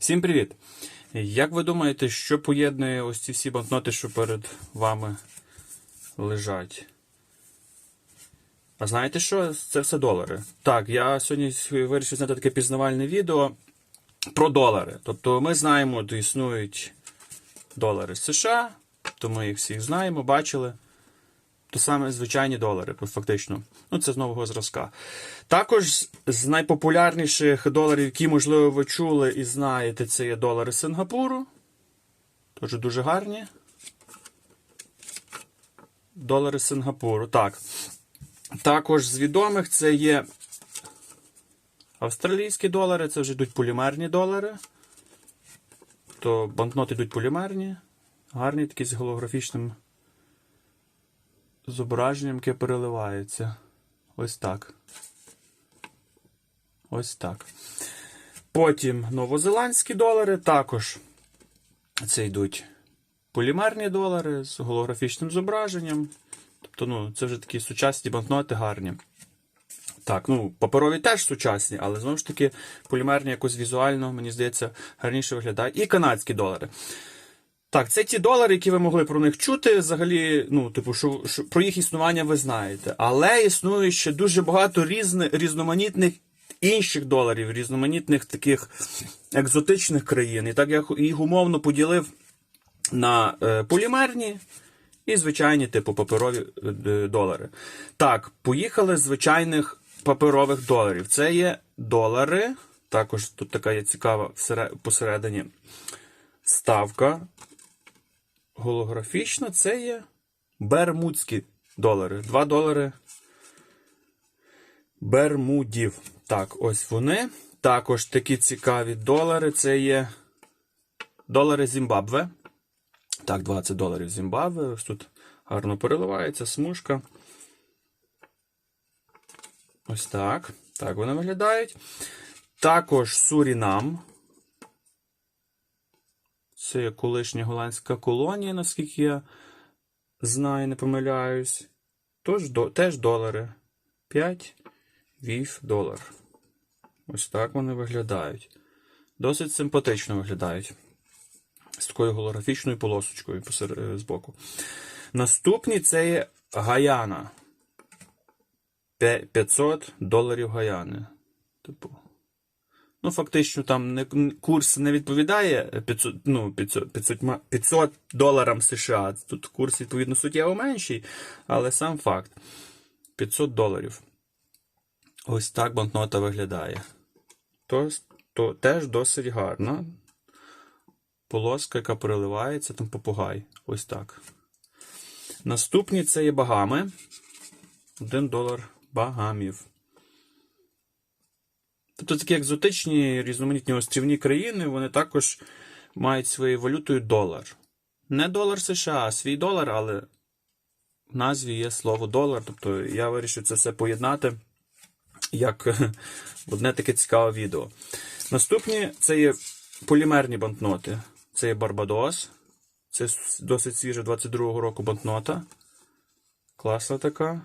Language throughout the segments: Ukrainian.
Всім привіт! Як ви думаєте, що поєднує ось ці всі банкноти, що перед вами лежать? А знаєте що? Це все долари. Так, я сьогодні вирішив зняти таке пізнавальне відео про долари. Тобто ми знаємо, що існують долари США, то ми їх всіх знаємо, бачили. То саме звичайні долари, фактично. Ну, це з нового зразка. Також з найпопулярніших доларів, які, можливо, ви чули і знаєте, це є долари Сингапуру. Теж дуже гарні. Долари Сингапуру. Так. Також з відомих це є австралійські долари, це вже йдуть полімерні долари. То банкноти йдуть полімерні. Гарні такі з голографічним зображенням, яке переливається. Ось так. Ось так. Потім новозеландські долари також. Це йдуть полімерні долари з голографічним зображенням. Тобто, ну, це вже такі сучасні банкноти гарні. Так, ну, паперові теж сучасні, але знову ж таки, полімерні якось візуально, мені здається, гарніше виглядають. І канадські долари. Так, це ті долари, які ви могли про них чути. Взагалі, ну, типу, що, що про їх існування ви знаєте. Але існує ще дуже багато різних, різноманітних інших доларів, різноманітних таких екзотичних країн. І так я їх умовно поділив на е, полімерні і звичайні, типу, паперові е, долари. Так, поїхали з звичайних паперових доларів. Це є долари. Також тут така є цікава посередині ставка голографічна, це є бермудські долари. 2 долари бермудів. Так, ось вони. Також такі цікаві долари. Це є долари Зімбабве. Так, 20 доларів Зімбабве. Ось тут гарно переливається смужка. Ось так. Так вони виглядають. Також Сурінам. Це колишня голландська колонія, наскільки я знаю, не помиляюсь. Тож, до, теж долари. 5 вів долар. Ось так вони виглядають. Досить симпатично виглядають. З такою голографічною полосочкою посеред, з боку. Наступні це є Гаяна. 500 доларів Гаяни. Типу. Ну, фактично, там не, курс не відповідає 500 ну, 500, 500, 500 доларам США. Тут курс, відповідно, суттєво менший, але сам факт. 500 доларів. Ось так банкнота виглядає. То, то теж досить гарна. Полоска, яка переливається, там попугай. Ось так. Наступні це є багами. 1 долар багамів. Тобто такі екзотичні різноманітні острівні країни, вони також мають своєю валютою долар. Не долар США, а свій долар, але в назві є слово долар. Тобто я вирішив це все поєднати як одне таке цікаве відео. Наступні це є полімерні банкноти. Це є Барбадос. Це досить свіжа 22-го року банкнота. Класна така.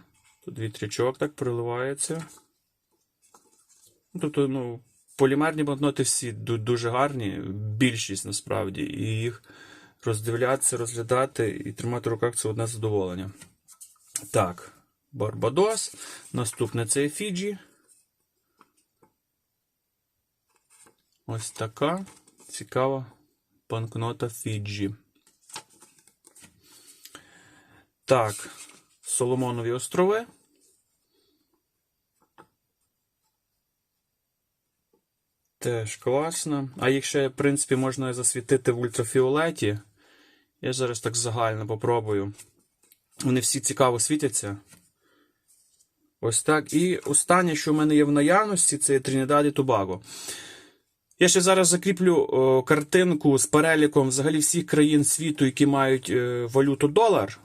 Тут вітрячок так приливається. Тобто, ну, полімерні банкноти всі дуже гарні, більшість насправді, і їх роздивлятися, розглядати і тримати в руках це одне задоволення. Так, Барбадос. Наступне це Фіджі. Ось така цікава банкнота Фіджі. Так, Соломонові острови. Теж класно. А їх ще, в принципі, можна засвітити в ультрафіолеті. Я зараз так загально попробую. Вони всі цікаво світяться. Ось так. І останнє, що в мене є в наявності, це Тринідад і Тобаго. Я ще зараз закріплю о, картинку з переліком взагалі всіх країн світу, які мають е, валюту долар.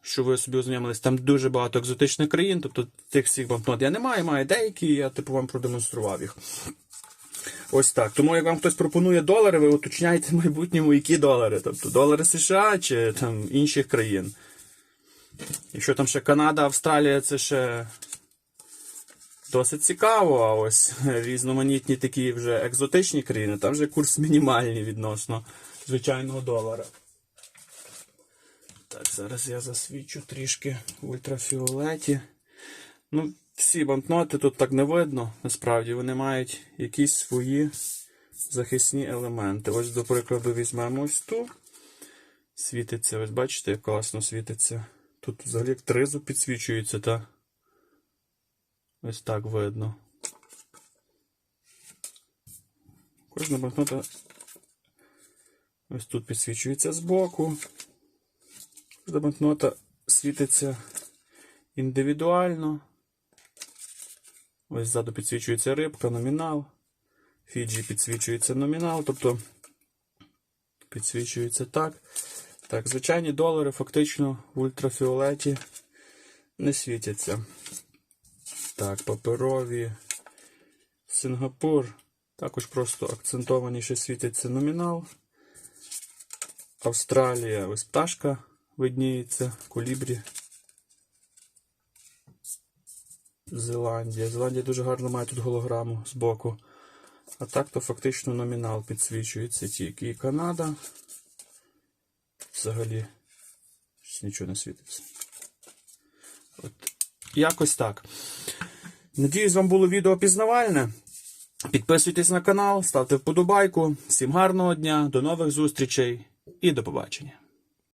Що ви собі ознайомились, там дуже багато екзотичних країн, тобто тих всіх банкнот я не маю, маю деякі, я типу вам продемонстрував їх. Ось так. Тому як вам хтось пропонує долари, ви уточняєте в майбутньому, які долари. Тобто долари США чи там інших країн. Якщо там ще Канада, Австралія, це ще досить цікаво. А ось різноманітні такі вже екзотичні країни, там вже курс мінімальний відносно звичайного долара. Так, зараз я засвічу трішки в ультрафіолеті. Ну, всі банкноти тут так не видно. Насправді вони мають якісь свої захисні елементи. Ось, до прикладу, візьмемо ось ту. Світиться, ось бачите, як класно світиться. Тут взагалі як тризуб підсвічується, та ось так видно. Кожна банкнота ось тут підсвічується збоку. Кожна банкнота світиться індивідуально. Ось ззаду підсвічується рибка, номінал. Фіджі підсвічується номінал, тобто підсвічується так. Так, звичайні долари фактично в ультрафіолеті не світяться. Так, паперові. Сингапур. Також просто акцентованіше світиться номінал. Австралія, ось пташка видніється, колібрі. Зеландія. Зеландія дуже гарно має тут голограму з боку. А так то фактично номінал підсвічується тільки. І Канада. Взагалі нічого не світиться. От. Якось так. Надіюсь, вам було відео пізнавальне. Підписуйтесь на канал, ставте вподобайку. Всім гарного дня, до нових зустрічей і до побачення.